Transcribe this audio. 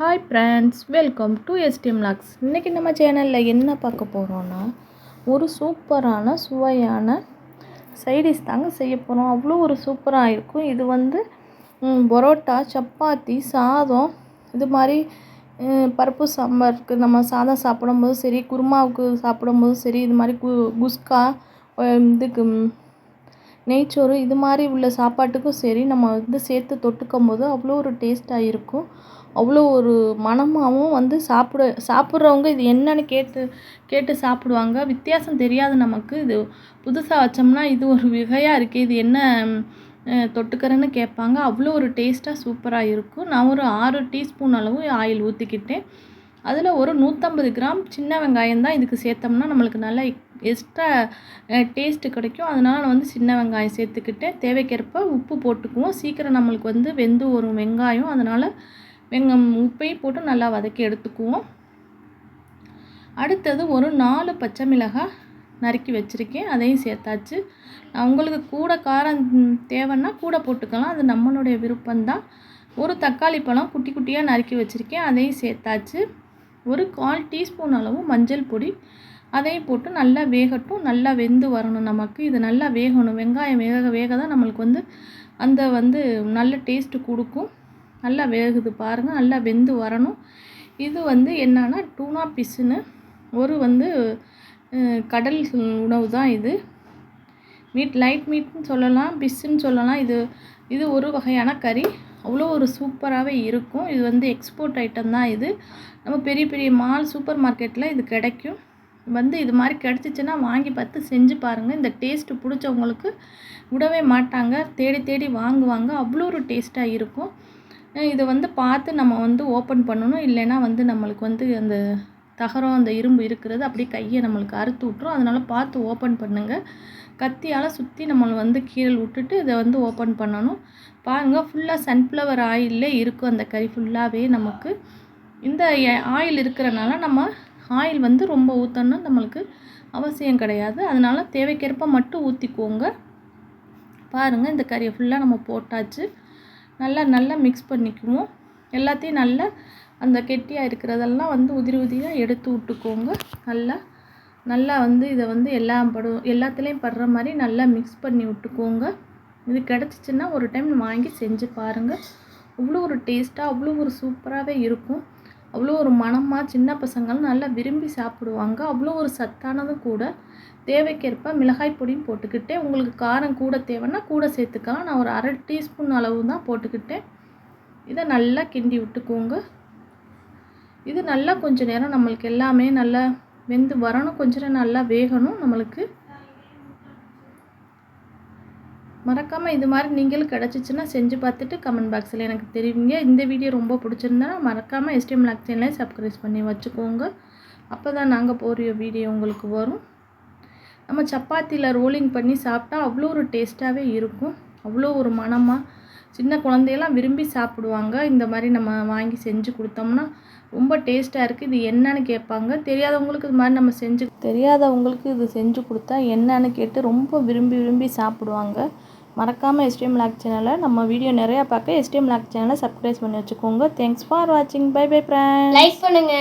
Hi friends welcome to STM logs இன்றைக்கி நம்ம சேனலில் என்ன பார்க்க போகிறோன்னா ஒரு சூப்பரான சுவையான சைடிஷ் தாங்க செய்ய போகிறோம் அவ்வளோ ஒரு சூப்பராக இருக்கும். இது வந்து பரோட்டா சப்பாத்தி சாதம் இது மாதிரி பருப்பு சாம்பாருக்கு நம்ம சாதம் சாப்பிடும்போது சரி குருமாவுக்கு சாப்பிடும்போது சரி இது மாதிரி கு குஸ்கா இதுக்கு நெய்ச்சோறு இது மாதிரி உள்ள சாப்பாட்டுக்கும் சரி நம்ம வந்து சேர்த்து தொட்டுக்கும் போது அவ்வளோ ஒரு டேஸ்ட்டாக இருக்கும். அவ்வளோ ஒரு மணமாகவும் வந்து சாப்பிட சாப்பிட்றவங்க இது என்னன்னு கேட்டு கேட்டு சாப்பிடுவாங்க. வித்தியாசம் தெரியாது நமக்கு. இது புதுசாக வச்சோம்னா இது ஒரு வகையாக இருக்கே இது என்ன தொட்டுக்கிறேன்னு கேட்பாங்க. அவ்வளோ ஒரு டேஸ்ட்டாக சூப்பராக இருக்கும். நான் ஒரு ஆறு டீஸ்பூன் அளவு ஆயில் ஊற்றிக்கிட்டேன் அதில் ஒரு நூற்றம்பது கிராம் சின்ன வெங்காயம் தான் இதுக்கு சேர்த்தோம்னா நம்மளுக்கு நல்லா எக்ஸ்ட்ரா டேஸ்ட்டு கிடைக்கும். அதனால் நான் வந்து சின்ன வெங்காயம் சேர்த்துக்கிட்டேன் தேவைக்கேற்ப உப்பு போட்டுக்குவோம். சீக்கிரம் நம்மளுக்கு வந்து வெந்து வரும் வெங்காயம். அதனால் வெங்கம் உப்பையும் போட்டு நல்லா வதக்கி எடுத்துக்குவோம். அடுத்தது ஒரு நாலு பச்சை மிளகாய் நறுக்கி வச்சுருக்கேன். அதையும் சேர்த்தாச்சு. உங்களுக்கு கூட காரம் தேவைன்னா கூட போட்டுக்கலாம். அது நம்மளுடைய விருப்பம்தான் ஒரு தக்காளி பழம் குட்டி குட்டியாக நறுக்கி வச்சுருக்கேன். அதையும் சேர்த்தாச்சு. ஒரு கால் டீஸ்பூன் அளவு மஞ்சள் பொடி. அதையும் போட்டு நல்லா வேகட்டும் நல்லா வெந்து வரணும் நமக்கு. இது நல்லா வேகணும். வெங்காயம் வேக வேக தான் நம்மளுக்கு வந்து அந்த வந்து நல்ல டேஸ்ட்டு கொடுக்கும். நல்லா வேகுது பாருங்கள் நல்லா வெந்து வரணும். இது வந்து என்னன்னா டூனா பிஸ்ஸுன்னு ஒரு வந்து கடல் உணவு தான் இது மீட் லைட் மீட்னு சொல்லலாம் பிஸ்ஸுன்னு சொல்லலாம். இது இது ஒரு வகையான கறி. அவ்வளோ ஒரு சூப்பராகவே இருக்கும். இது வந்து எக்ஸ்போர்ட் ஐட்டம் தான் இது. நம்ம பெரிய பெரிய மால் சூப்பர் மார்க்கெட்டில் இது கிடைக்கும். வந்து இது மாதிரி கிடச்சிச்சின்னா வாங்கி பார்த்து செஞ்சு பாருங்கள் இந்த டேஸ்ட்டு பிடிச்சவங்களுக்கு விடவே மாட்டாங்க. தேடி தேடி வாங்குவாங்க. அவ்வளோ ஒரு டேஸ்ட்டாக இருக்கும். இதை வந்து பார்த்து நம்ம வந்து ஓப்பன் பண்ணணும். இல்லைன்னா வந்து நம்மளுக்கு வந்து அந்த தகரம் அந்த இரும்பு இருக்கிறது அப்படியே கையை நம்மளுக்கு அறுத்து விட்ரும் அதனால் பார்த்து ஓப்பன் பண்ணுங்கள் கத்தியால் சுற்றி நம்மளை வந்து கீரல் விட்டுட்டு இதை வந்து ஓப்பன் பண்ணணும். பாருங்கள் ஃபுல்லாக சன்ஃப்ளவர் ஆயிலே இருக்கும் அந்த கறி ஃபுல்லாகவே நமக்கு. இந்த ஆயில் இருக்கிறனால நம்ம ஆயில் வந்து ரொம்ப ஊற்றணும் நம்மளுக்கு அவசியம் கிடையாது. அதனால் தேவைக்கேற்ப மட்டும் ஊற்றிக்கோங்க பாருங்கள் இந்த கறியை ஃபுல்லாக நம்ம போட்டாச்சு. நல்லா நல்லா மிக்ஸ் பண்ணிக்குவோம். எல்லாத்தையும் நல்லா அந்த கெட்டியாக இருக்கிறதெல்லாம் வந்து உதிரி உதிரியாக எடுத்து விட்டுக்கோங்க. நல்லா நல்லா வந்து இதை வந்து எல்லாம் படும் எல்லாத்துலேயும் படுற மாதிரி நல்லா மிக்ஸ் பண்ணி விட்டுக்கோங்க. இது கிடச்சிச்சின்னா ஒரு டைம் வாங்கி செஞ்சு பாருங்கள் அவ்வளோ ஒரு டேஸ்ட்டாக அவ்வளோ ஒரு சூப்பராகவே இருக்கும். அவ்வளோ ஒரு மணமாக சின்ன பசங்களும் நல்லா விரும்பி சாப்பிடுவாங்க. அவ்வளோ ஒரு சத்தானதும் கூட. தேவைக்கேற்ப மிளகாய் பொடியும் போட்டுக்கிட்டேன் உங்களுக்கு காரம் கூட தேவைன்னா கூட சேர்த்துக்கலாம். நான் ஒரு அரை டீஸ்பூன் அளவு தான் போட்டுக்கிட்டேன். இதை நல்லா கிண்டி விட்டுக்கோங்க. இது நல்லா கொஞ்சம் நேரம் நம்மளுக்கு எல்லாமே நல்லா வெந்து வரணும். கொஞ்ச நேரம் நல்லா வேகணும் நம்மளுக்கு. மறக்காமல் இது மாதிரி நீங்களும் கிடச்சிச்சின்னா செஞ்சு பார்த்துட்டு கமெண்ட் பாக்ஸில் எனக்கு தெரிவிங்க. இந்த வீடியோ ரொம்ப பிடிச்சிருந்தா மறக்காமல் எஸ்டிஎம் லாக் சேனலை சப்ஸ்கிரைப் பண்ணி வச்சுக்கோங்க. அப்போ தான் நாங்கள் போகிற வீடியோ உங்களுக்கு வரும். நம்ம சப்பாத்தியில் ரோலிங் பண்ணி சாப்பிட்டா அவ்வளோ ஒரு டேஸ்ட்டாகவே இருக்கும். அவ்வளோ ஒரு மணமாக சின்ன குழந்தையெல்லாம் விரும்பி சாப்பிடுவாங்க. இந்த மாதிரி நம்ம வாங்கி செஞ்சு கொடுத்தோம்னா ரொம்ப டேஸ்ட்டாக இருக்குது இது என்னன்னு கேட்பாங்க. தெரியாதவங்களுக்கு இது மாதிரி நம்ம செஞ்சு தெரியாதவங்களுக்கு இது செஞ்சு கொடுத்தா என்னன்னு கேட்டு ரொம்ப விரும்பி விரும்பி சாப்பிடுவாங்க. மறக்காமல் எஸ்டிஎம் லாக் சேனலை நம்ம வீடியோ நிறையா பார்க்க எஸ்டிஎம் லாக் சேனலை சப்ஸ்கிரைப் பண்ணி வச்சுக்கோங்க. தேங்க்ஸ் ஃபார் வாட்சிங் பை பை ஃப்ரெண்ட்ஸ் லைக் பண்ணுங்க.